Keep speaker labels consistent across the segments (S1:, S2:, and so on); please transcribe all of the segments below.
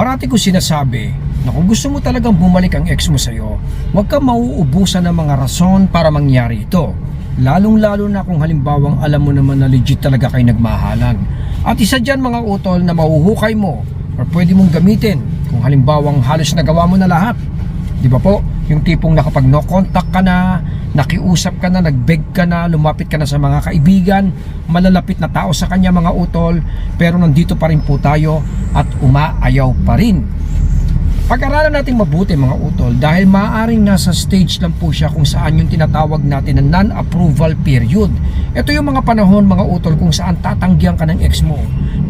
S1: Parati ko sinasabi na kung gusto mo talagang bumalik ang ex mo sa'yo, huwag kang mauubusan ng mga rason para mangyari ito. Lalong-lalo na kung halimbawang alam mo naman na legit talaga kayo nagmahalan. At isa dyan mga utol na mahuhukay mo or pwede mong gamitin kung halimbawang halos nagawa mo na lahat. Di ba po? Yung tipong nakapag no contact ka na, nakiusap ka na, nagbeg ka na, lumapit ka na sa mga kaibigan, malalapit na tao sa kanya mga utol, pero nandito pa rin po tayo at umaayaw pa rin. Pag-aralan natin mabuti mga utol dahil maaaring nasa stage lang po siya kung saan yung tinatawag natin na non-approval period. Ito yung mga panahon mga utol kung saan tatanggihan ka ng ex mo.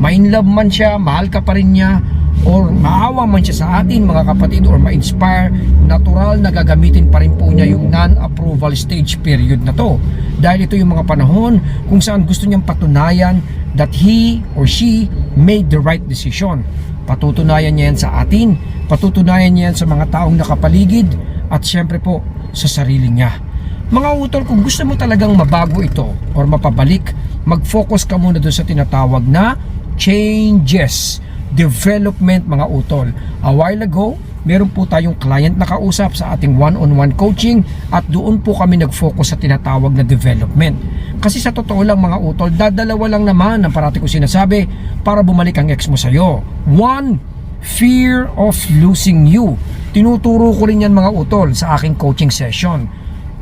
S1: Ma-in love man siya, mahal ka pa rin niya, or maawa man siya sa atin mga kapatid or ma-inspire, natural na gagamitin pa rin po niya yung non-approval stage period na to. Dahil ito yung mga panahon kung saan gusto niyang patunayan that he or she made the right decision. Patutunayan niya yan sa atin, patutunayan niya yan sa mga taong nakapaligid, at syempre po sa sarili niya. Mga utol, kung gusto mo talagang mabago ito or mapabalik, mag-focus ka muna doon sa tinatawag na changes, development mga utol. A while ago, meron po tayong client na kausap sa ating one-on-one coaching at doon po kami nag-focus sa tinatawag na development. Kasi sa totoo lang mga utol, dadalawa lang naman ang parati ko sinasabi para bumalik ang ex mo sa'yo. One, fear of losing you. Tinuturo ko rin yan mga utol sa aking coaching session.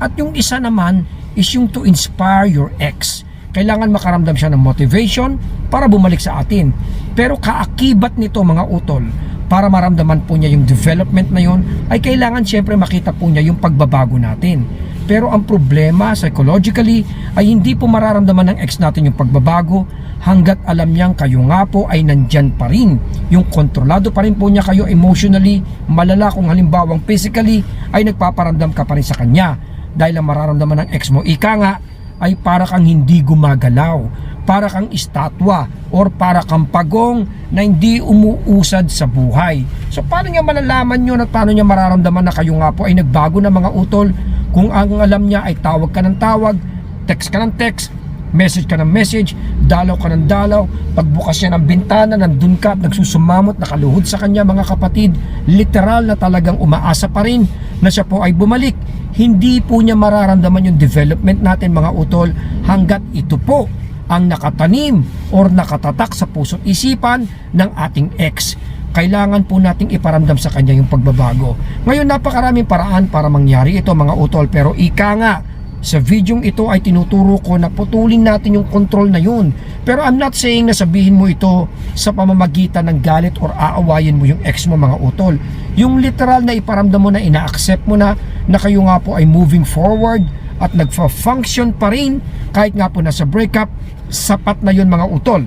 S1: At yung isa naman is yung to inspire your ex. Kailangan makaramdam siya ng motivation para bumalik sa atin. Pero kaakibat nito mga utol, para maramdaman po niya yung development na yon, ay kailangan siyempre makita po niya yung pagbabago natin. Pero ang problema psychologically ay hindi po mararamdaman ng ex natin yung pagbabago hanggat alam niyang kayo nga po ay nandyan pa rin. Yung kontrolado pa rin po niya kayo emotionally, malala kung halimbawang physically ay nagpaparamdam ka pa rin sa kanya. Dahil ang mararamdaman ng ex mo, ika nga, ay para kang hindi gumagalaw, para kang estatwa, or para kang pagong na hindi umuusad sa buhay. So paano niya malalaman yun at paano niya mararamdaman na kayo nga po ay nagbago na mga utol kung ang alam niya ay tawag ka ng tawag, text ka ng text, message ka ng message, dalaw ka ng dalaw, pagbukas niya ng bintana, nandun ka at nagsusumamot, nakaluhod sa kanya mga kapatid, literal na talagang umaasa pa rin na siya po ay bumalik. Hindi po niya mararamdaman yung development natin mga utol hanggat ito po ang nakatanim or nakatatak sa puso't isipan ng ating ex. Kailangan po nating iparamdam sa kanya yung pagbabago. Ngayon napakaraming paraan para mangyari ito mga utol pero ika nga sa videong ito ay tinuturo ko na putulin natin yung control na yun. Pero I'm not saying na sabihin mo ito sa pamamagitan ng galit or aawayin mo yung ex mo mga utol. Yung literal na iparamdam mo na ina-accept mo na na kayo nga po ay moving forward at nagfa-function pa rin kahit nga po nasa breakup, sapat na yun mga utol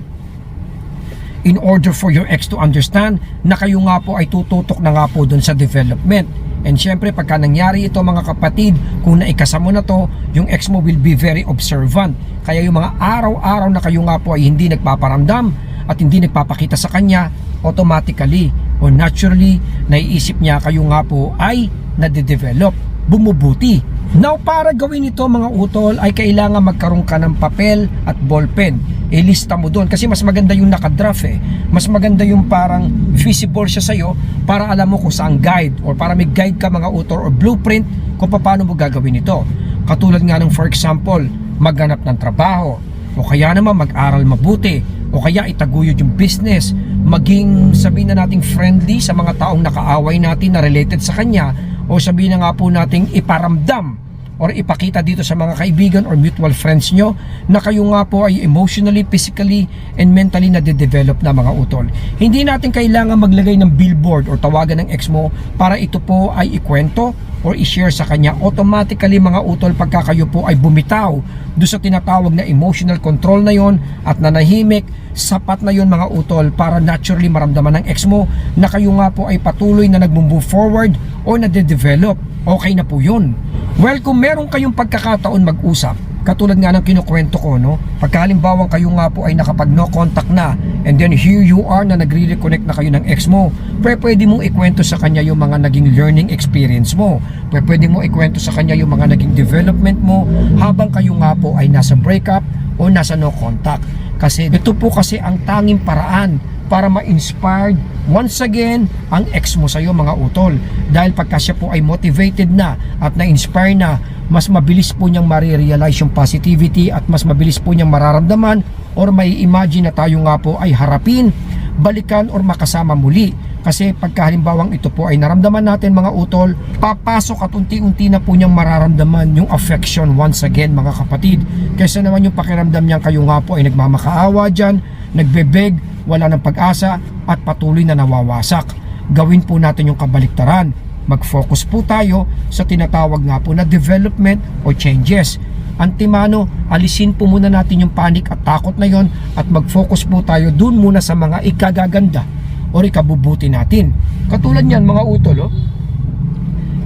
S1: in order for your ex to understand na kayo nga po ay tututok na nga po dun sa development. And syempre pagka nangyari ito mga kapatid, kung naikasa mo na to, yung ex mo will be very observant. Kaya yung mga araw-araw na kayo nga po ay hindi nagpaparamdam at hindi nagpapakita sa kanya, automatically o naturally, naiisip niya kayo nga po ay nade-develop, bumubuti. Now, para gawin ito mga utol, ay kailangan magkaroon ka ng papel at ballpen. Ilista mo doon kasi mas maganda yung nakadraft eh. Mas maganda yung parang visible siya sa'yo para alam mo kung saan guide or para may guide ka mga utol or blueprint kung paano mo gagawin ito. Katulad nga ng for example, maghanap ng trabaho o kaya naman mag-aral mabuti o kaya itaguyod yung business maging sabihin na nating friendly sa mga taong nakaaway natin na related sa kanya o sabihin na nga po nating iparamdam or ipakita dito sa mga kaibigan or mutual friends nyo na kayo nga po ay emotionally, physically, and mentally na de-develop na mga utol. Hindi natin kailangan maglagay ng billboard or tawagan ng ex mo para ito po ay ikwento or i-share sa kanya. Automatically mga utol pagka kayo po ay bumitaw do sa tinatawag na emotional control na yon at nanahimik, sapat na yon mga utol para naturally maramdaman ng ex mo na kayo nga po ay patuloy na nag-move forward o nade-develop. Okay na po yun. Well, kung meron kayong pagkakataon mag-usap, katulad nga ng kinukwento ko, no? Pagkalimbawang kayo nga po ay nakapag no contact na, and then here you are na nagre-reconnect na kayo ng ex mo, pwede, mong ikwento sa kanya yung mga naging learning experience mo. Pwede mong ikwento sa kanya yung mga naging development mo habang kayo nga po ay nasa breakup o nasa no contact. Kasi ito po kasi ang tanging paraan para ma-inspired once again ang ex mo sa'yo mga utol. Dahil pagka siya po ay motivated na at na-inspire na, mas mabilis po niyang marirealize yung positivity at mas mabilis po niyang mararamdaman or may imagine na tayo nga po ay harapin, balikan or makasama muli. Kasi pagka halimbawang ito po ay naramdaman natin mga utol, papasok at unti-unti na po niyang mararamdaman yung affection once again mga kapatid. Kaysa naman yung pakiramdam niyang kayo nga po ay nagmamakaawa dyan, nagbebeg, wala ng pag-asa at patuloy na nawawasak. Gawin po natin yung kabaliktaran. Mag-focus po tayo sa tinatawag nga po na development o changes. Antimano, alisin po muna natin yung panic at takot na yon at mag-focus po tayo dun muna sa mga ikagaganda o ikabubuti natin. Katulad niyan mga utol, oh.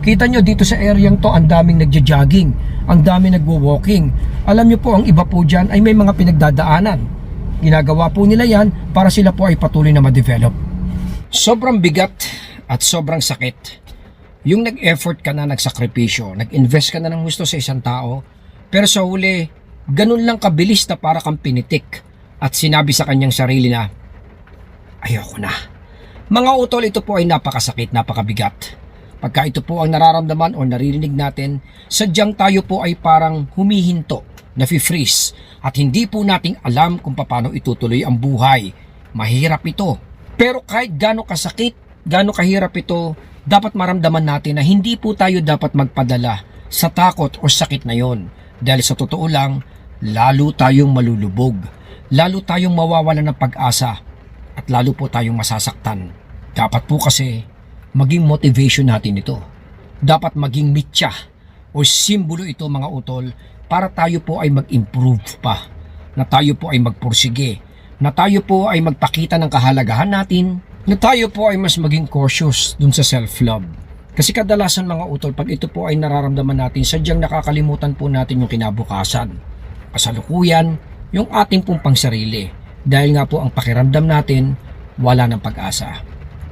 S1: Kita nyo dito sa area to, ang daming nagja-jogging, ang daming nagwo-walking. Alam nyo po, ang iba po dyan ay may mga pinagdadaanan. Ginagawa po nila yan para sila po ay patuloy na ma-develop. Sobrang bigat at sobrang sakit. Yung nag-effort ka na, nagsakripisyo, nag-invest ka na ng gusto sa isang tao, pero sa huli, ganun lang kabilis na para kang pinitik at sinabi sa kanyang sarili na, ayoko na. Mga utol, ito po ay napakasakit, napakabigat. Pagka ito po ang nararamdaman o naririnig natin, sadyang tayo po ay parang humihinto, nafi-freeze, at hindi po nating alam kung paano itutuloy ang buhay. Mahirap ito. Pero kahit gaano kasakit, gaano kahirap ito, dapat maramdaman natin na hindi po tayo dapat magpadala sa takot o sakit na yon. Dahil sa totoo lang, lalo tayong malulubog, lalo tayong mawawala ng pag-asa, at lalo po tayong masasaktan. Dapat po kasi maging motivation natin ito. Dapat maging mitya o simbolo ito mga utol para tayo po ay mag-improve pa, na tayo po ay magpursige, na tayo po ay magpakita ng kahalagahan natin, na tayo po ay mas maging cautious dun sa self-love. Kasi kadalasan mga utol, pag ito po ay nararamdaman natin, sadyang nakakalimutan po natin yung kinabukasan. Kasalukuyan, yung ating pong pangsarili. Dahil nga po ang pakiramdam natin, wala ng pag-asa.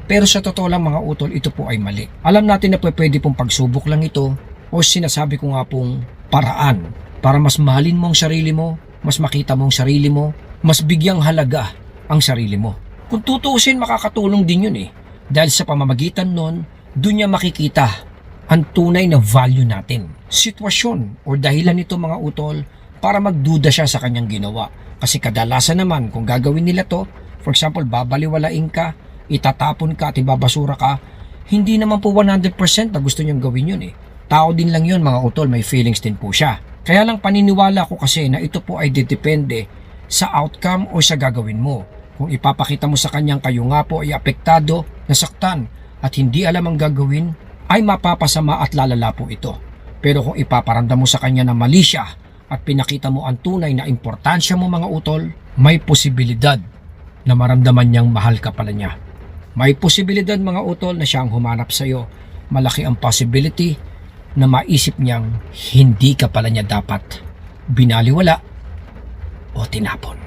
S1: Pero sa totoo lang mga utol, ito po ay mali. Alam natin na pwede pong pagsubok lang ito o sinasabi ko nga pong paraan para mas mahalin mo ang sarili mo, mas makita mo ang sarili mo, mas bigyang halaga ang sarili mo. Kung tutuusin, makakatulong din yun eh. Dahil sa pamamagitan nun, doon niya makikita ang tunay na value natin. Sitwasyon o dahilan nito mga utol para magduda siya sa kanyang ginawa. Kasi kadalasan naman kung gagawin nila to, for example, babaliwalain ka, itatapon ka at ibabasura ka, hindi naman po 100% na gusto niyang gawin yun eh. Tao din lang yun mga utol, may feelings din po siya. Kaya lang paniniwala ko kasi na ito po ay didepende sa outcome o sa gagawin mo. Kung ipapakita mo sa kanyang kayo nga po ay apektado, nasaktan at hindi alam ang gagawin, ay mapapasama at lalala po ito. Pero kung ipaparamdam mo sa kanya na mali siya at pinakita mo ang tunay na importansya mo mga utol, may posibilidad na maramdaman niyang mahal ka pala niya. May posibilidad mga utol na siya ang humanap sa iyo. Malaki ang possibility na maisip niyang hindi ka pala niya dapat binaliwala o tinapon.